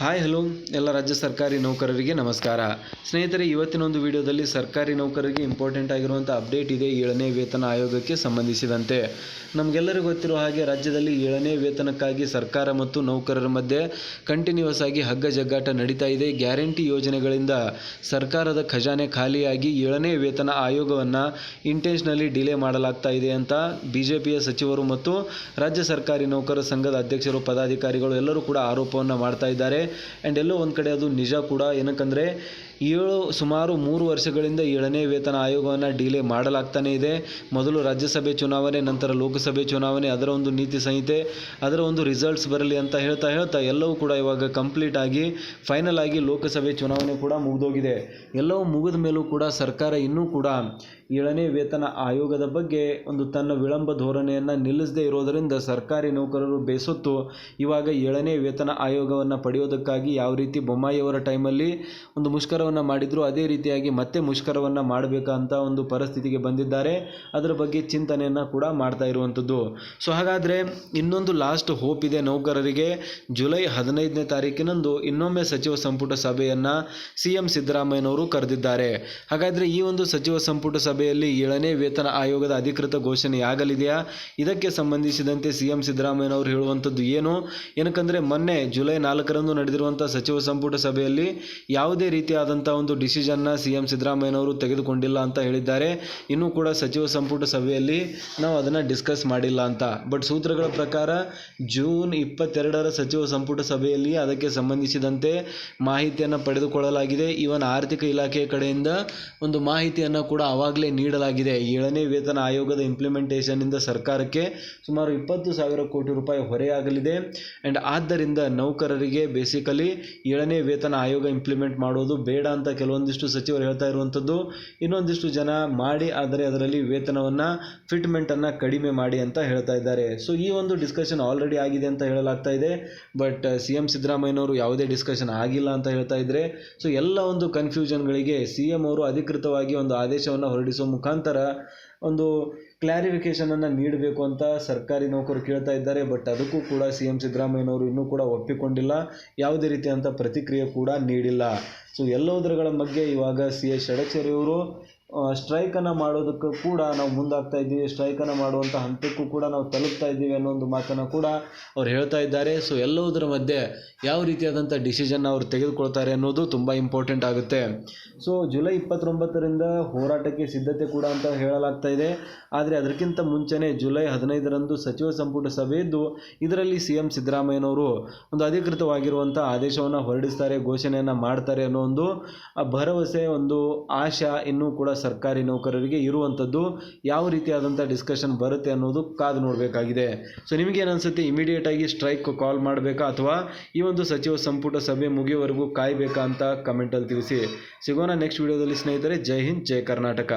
Hi, hello. ಎಲ್ಲ ರಾಜ್ಯ ಸರ್ಕಾರಿ ನೌಕರರಿಗೆ ನಮಸ್ಕಾರ. ಸ್ನೇಹಿತರೆ, ಇವತ್ತಿನ ಒಂದು ವಿಡಿಯೋದಲ್ಲಿ ಸರ್ಕಾರಿ ನೌಕರರಿಗೆ ಇಂಪಾರ್ಟೆಂಟ್ ಆಗಿರುವಂಥ ಅಪ್ಡೇಟ್ ಇದೆ ಏಳನೇ ವೇತನ ಆಯೋಗಕ್ಕೆ ಸಂಬಂಧಿಸಿದಂತೆ. ನಮಗೆಲ್ಲರಿಗೂ ಗೊತ್ತಿರುವ ಹಾಗೆ ರಾಜ್ಯದಲ್ಲಿ ಏಳನೇ ವೇತನಕ್ಕಾಗಿ ಸರ್ಕಾರ ಮತ್ತು ನೌಕರರ ಮಧ್ಯೆ ಕಂಟಿನ್ಯೂಸ್ ಆಗಿ ಹಗ್ಗ ಜಗ್ಗಾಟ ನಡೀತಾ ಇದೆ. ಗ್ಯಾರಂಟಿ ಯೋಜನೆಗಳಿಂದ ಸರ್ಕಾರದ ಖಜಾನೆ ಖಾಲಿಯಾಗಿ ಏಳನೇ ವೇತನ ಆಯೋಗವನ್ನು ಇಂಟೆನ್ಷನಲಿ ಡಿಲೇ ಮಾಡಲಾಗ್ತಾ ಇದೆ ಅಂತ ಬಿ ಜೆ ಸಚಿವರು ಮತ್ತು ರಾಜ್ಯ ಸರ್ಕಾರಿ ನೌಕರರ ಸಂಘದ ಅಧ್ಯಕ್ಷರು, ಪದಾಧಿಕಾರಿಗಳು ಎಲ್ಲರೂ ಕೂಡ ಆರೋಪವನ್ನು ಮಾಡ್ತಾ ಇದ್ದಾರೆ. ಆ್ಯಂಡ್ ಎಲ್ಲೋ ಒಂದು ಕಡೆ ಅದು ನಿಜ ಕೂಡ. ಏನಕ್ಕಂದರೆ ಏಳು ಸುಮಾರು ಮೂರು ವರ್ಷಗಳಿಂದ ಏಳನೇ ವೇತನ ಆಯೋಗವನ್ನು ಡಿಲೇ ಮಾಡಲಾಗ್ತಾನೇ ಇದೆ. ಮೊದಲು ರಾಜ್ಯಸಭೆ ಚುನಾವಣೆ, ನಂತರ ಲೋಕಸಭೆ ಚುನಾವಣೆ, ಅದರ ಒಂದು ನೀತಿ ಸಂಹಿತೆ, ಅದರ ಒಂದು ರಿಸಲ್ಟ್ಸ್ ಬರಲಿ ಅಂತ ಹೇಳ್ತಾ ಹೇಳ್ತಾ ಎಲ್ಲವೂ ಕೂಡ ಇವಾಗ ಕಂಪ್ಲೀಟ್ ಆಗಿ ಫೈನಲ್ ಆಗಿ ಲೋಕಸಭೆ ಚುನಾವಣೆ ಕೂಡ ಮುಗಿದೋಗಿದೆ. ಎಲ್ಲವೂ ಮುಗಿದ ಮೇಲೂ ಕೂಡ ಸರ್ಕಾರ ಇನ್ನೂ ಕೂಡ ಏಳನೇ ವೇತನ ಆಯೋಗದ ಬಗ್ಗೆ ಒಂದು ತನ್ನ ವಿಳಂಬ ಧೋರಣೆಯನ್ನು ನಿಲ್ಲಿಸದೇ ಇರೋದರಿಂದ ಸರ್ಕಾರಿ ನೌಕರರು ಬೇಸತ್ತು ಇವಾಗ ಏಳನೇ ವೇತನ ಆಯೋಗವನ್ನು ಪಡೆಯೋದಕ್ಕಾಗಿ ಯಾವ ರೀತಿ ಬೊಮ್ಮಾಯಿಯವರ ಟೈಮಲ್ಲಿ ಒಂದು ಮುಷ್ಕರವನ್ನು ಮಾಡಿದ್ರು, ಅದೇ ರೀತಿಯಾಗಿ ಮತ್ತೆ ಮುಷ್ಕರವನ್ನು ಮಾಡಬೇಕಂತ ಒಂದು ಪರಿಸ್ಥಿತಿಗೆ ಬಂದಿದ್ದಾರೆ. ಅದರ ಬಗ್ಗೆ ಚಿಂತನೆಯನ್ನು ಕೂಡ ಮಾಡ್ತಾ ಇರುವಂಥದ್ದು. ಸೊ ಹಾಗಾದರೆ ಇನ್ನೊಂದು ಲಾಸ್ಟ್ ಹೋಪ್ ಇದೆ ನೌಕರರಿಗೆ. ಜುಲೈ ಹದಿನೈದನೇ ತಾರೀಕಿನಂದು ಇನ್ನೊಮ್ಮೆ ಸಚಿವ ಸಂಪುಟ ಸಭೆಯನ್ನು ಸಿ ಎಂ ಸಿದ್ದರಾಮಯ್ಯನವರು ಕರೆದಿದ್ದಾರೆ. ಹಾಗಾದರೆ ಈ ಒಂದು ಸಚಿವ ಸಂಪುಟ ಸಭೆಯಲ್ಲಿ ಏಳನೇ ವೇತನ ಆಯೋಗದ ಅಧಿಕೃತ ಘೋಷಣೆಯಾಗಲಿದೆಯಾ? ಇದಕ್ಕೆ ಸಂಬಂಧಿಸಿದಂತೆ ಸಿ ಎಂ ಸಿದ್ದರಾಮಯ್ಯನವರು ಹೇಳುವಂಥದ್ದು ಏನು? ಏನಕ್ಕಂದರೆ ಮೊನ್ನೆ ಜುಲೈ ನಾಲ್ಕರಂದು ನಡೆದಿರುವಂಥ ಸಚಿವ ಸಂಪುಟ ಸಭೆಯಲ್ಲಿ ಯಾವುದೇ ರೀತಿಯಾದಂಥ ಒಂದು ಡಿಸಿಷನ್ನ ಸಿ ಎಂ ಸಿದ್ದರಾಮಯ್ಯನವರು ತೆಗೆದುಕೊಂಡಿಲ್ಲ ಅಂತ ಹೇಳಿದ್ದಾರೆ. ಇನ್ನೂ ಕೂಡ ಸಚಿವ ಸಂಪುಟ ಸಭೆಯಲ್ಲಿ ನಾವು ಅದನ್ನು ಡಿಸ್ಕಸ್ ಮಾಡಿಲ್ಲ ಅಂತ. ಬಟ್ ಸೂತ್ರಗಳ ಪ್ರಕಾರ ಜೂನ್ ಇಪ್ಪತ್ತೆರಡರ ಸಚಿವ ಸಂಪುಟ ಸಭೆಯಲ್ಲಿ ಅದಕ್ಕೆ ಸಂಬಂಧಿಸಿದಂತೆ ಮಾಹಿತಿಯನ್ನು ಪಡೆದುಕೊಳ್ಳಲಾಗಿದೆ. ಇವನ್ ಆರ್ಥಿಕ ಇಲಾಖೆಯ ಕಡೆಯಿಂದ ಒಂದು ಮಾಹಿತಿಯನ್ನು ಕೂಡ ಆವಾಗಲೇ ನೀಡಲಾಗಿದೆ. ಏಳನೇ ವೇತನ ಆಯೋಗದ ಇಂಪ್ಲಿಮೆಂಟೇಷನ್ನಿಂದ ಸರ್ಕಾರಕ್ಕೆ ಸುಮಾರು ಇಪ್ಪತ್ತು ಸಾವಿರ ಕೋಟಿ ರೂಪಾಯಿ ಹೊರೆಯಾಗಲಿದೆ. ಆ್ಯಂಡ್ ಆದ್ದರಿಂದ ನೌಕರರಿಗೆ ಬೇಸಿಕಲಿ ಏಳನೇ ವೇತನ ಆಯೋಗ ಇಂಪ್ಲಿಮೆಂಟ್ ಮಾಡೋದು ಬೇಡ ಅಂತ ಕೆಲವೊಂದಿಷ್ಟು ಸಚಿವರು ಹೇಳ್ತಾ ಇರುವಂಥದ್ದು. ಇನ್ನೊಂದಿಷ್ಟು ಜನ ಮಾಡಿ, ಆದರೆ ಅದರಲ್ಲಿ ವೇತನವನ್ನು ಫಿಟ್ಮೆಂಟನ್ನು ಕಡಿಮೆ ಮಾಡಿ ಅಂತ ಹೇಳ್ತಾ ಇದ್ದಾರೆ. ಸೊ ಈ ಒಂದು ಡಿಸ್ಕಷನ್ ಆಲ್ರೆಡಿ ಆಗಿದೆ ಅಂತ ಹೇಳಲಾಗ್ತಾ ಇದೆ. ಬಟ್ ಸಿ ಎಂ ಸಿದ್ದರಾಮಯ್ಯನವರು ಯಾವುದೇ ಡಿಸ್ಕಷನ್ ಆಗಿಲ್ಲ ಅಂತ ಹೇಳ್ತಾ ಇದ್ದರೆ ಸೊ ಎಲ್ಲ ಒಂದು ಕನ್ಫ್ಯೂಷನ್ಗಳಿಗೆ ಸಿ ಎಂ ಅವರು ಅಧಿಕೃತವಾಗಿ ಒಂದು ಆದೇಶವನ್ನು ಹೊರಡಿಸುವ ಮುಖಾಂತರ ಒಂದು ಕ್ಲಾರಿಫಿಕೇಷನನ್ನು ನೀಡಬೇಕು ಅಂತ ಸರ್ಕಾರಿ ನೌಕರು ಕೇಳ್ತಾ ಇದ್ದಾರೆ ಬಟ್ ಅದಕ್ಕೂ ಕೂಡ ಸಿ ಎಂ ಸಿದ್ದರಾಮಯ್ಯನವರು ಇನ್ನೂ ಕೂಡ ಒಪ್ಪಿಕೊಂಡಿಲ್ಲ. ಯಾವುದೇ ರೀತಿಯಾದಂಥ ಪ್ರತಿಕ್ರಿಯೆ ಕೂಡ ನೀಡಿಲ್ಲ. ಸೊ ಎಲ್ಲೋದ್ರಗಳ ಬಗ್ಗೆ ಇವಾಗ ಸಿ ಎಸ್ ಷಡಕ್ಷರಿಯವರು ಸ್ಟ್ರೈಕನ್ನು ಮಾಡೋದಕ್ಕೂ ಕೂಡ ನಾವು ಮುಂದಾಗ್ತಾ ಇದ್ದೀವಿ. ಸ್ಟ್ರೈಕನ್ನು ಮಾಡುವಂಥ ಹಂತಕ್ಕೂ ಕೂಡ ನಾವು ತಲುಪ್ತಾ ಇದ್ದೀವಿ ಅನ್ನೋ ಒಂದು ಮಾತನ್ನು ಕೂಡ ಅವ್ರು ಹೇಳ್ತಾ ಇದ್ದಾರೆ. ಸೊ ಎಲ್ಲವುದರ ಮಧ್ಯೆ ಯಾವ ರೀತಿಯಾದಂಥ ಡಿಸಿಷನ್ ಅವ್ರು ತೆಗೆದುಕೊಳ್ತಾರೆ ಅನ್ನೋದು ತುಂಬ ಇಂಪಾರ್ಟೆಂಟ್ ಆಗುತ್ತೆ. ಸೊ ಜುಲೈ ಇಪ್ಪತ್ತೊಂಬತ್ತರಿಂದ ಹೋರಾಟಕ್ಕೆ ಸಿದ್ಧತೆ ಕೂಡ ಅಂತ ಹೇಳಲಾಗ್ತಾ ಇದೆ. ಆದರೆ ಅದಕ್ಕಿಂತ ಮುಂಚೆನೇ ಜುಲೈ ಹದಿನೈದರಂದು ಸಚಿವ ಸಂಪುಟ ಸಭೆ ಇದ್ದು, ಇದರಲ್ಲಿ ಸಿ ಎಂ ಸಿದ್ದರಾಮಯ್ಯನವರು ಒಂದು ಅಧಿಕೃತವಾಗಿರುವಂಥ ಆದೇಶವನ್ನು ಹೊರಡಿಸ್ತಾರೆ, ಘೋಷಣೆಯನ್ನು ಮಾಡ್ತಾರೆ ಅನ್ನೋ ಒಂದು ಭರವಸೆ, ಒಂದು ಆಶಾ ಇನ್ನೂ ಕೂಡ ಸರ್ಕಾರಿ ನೌಕರರಿಗೆ ಇರುವಂಥದ್ದು ಯಾವ ರೀತಿಯಾದಂಥ ಡಿಸ್ಕಷನ್ ಬರುತ್ತೆ ಅನ್ನೋದು ಕಾದು ನೋಡಬೇಕಾಗಿದೆ. ಸೊ ನಿಮಗೇನು ಅನಿಸುತ್ತೆ? ಇಮಿಡಿಯೇಟಾಗಿ ಸ್ಟ್ರೈಕ್ ಕಾಲ್ ಮಾಡಬೇಕಾ ಅಥವಾ ಈ ಒಂದು ಸಚಿವ ಸಂಪುಟ ಸಭೆ ಮುಗಿಯುವವರೆಗೂ ಕಾಯಬೇಕಾ ಅಂತ ಕಮೆಂಟಲ್ಲಿ ತಿಳಿಸಿ. ಸಿಗೋಣ ನೆಕ್ಸ್ಟ್ ವಿಡಿಯೋದಲ್ಲಿ ಸ್ನೇಹಿತರೆ. ಜೈ ಹಿಂದ್, ಜೈ ಕರ್ನಾಟಕ.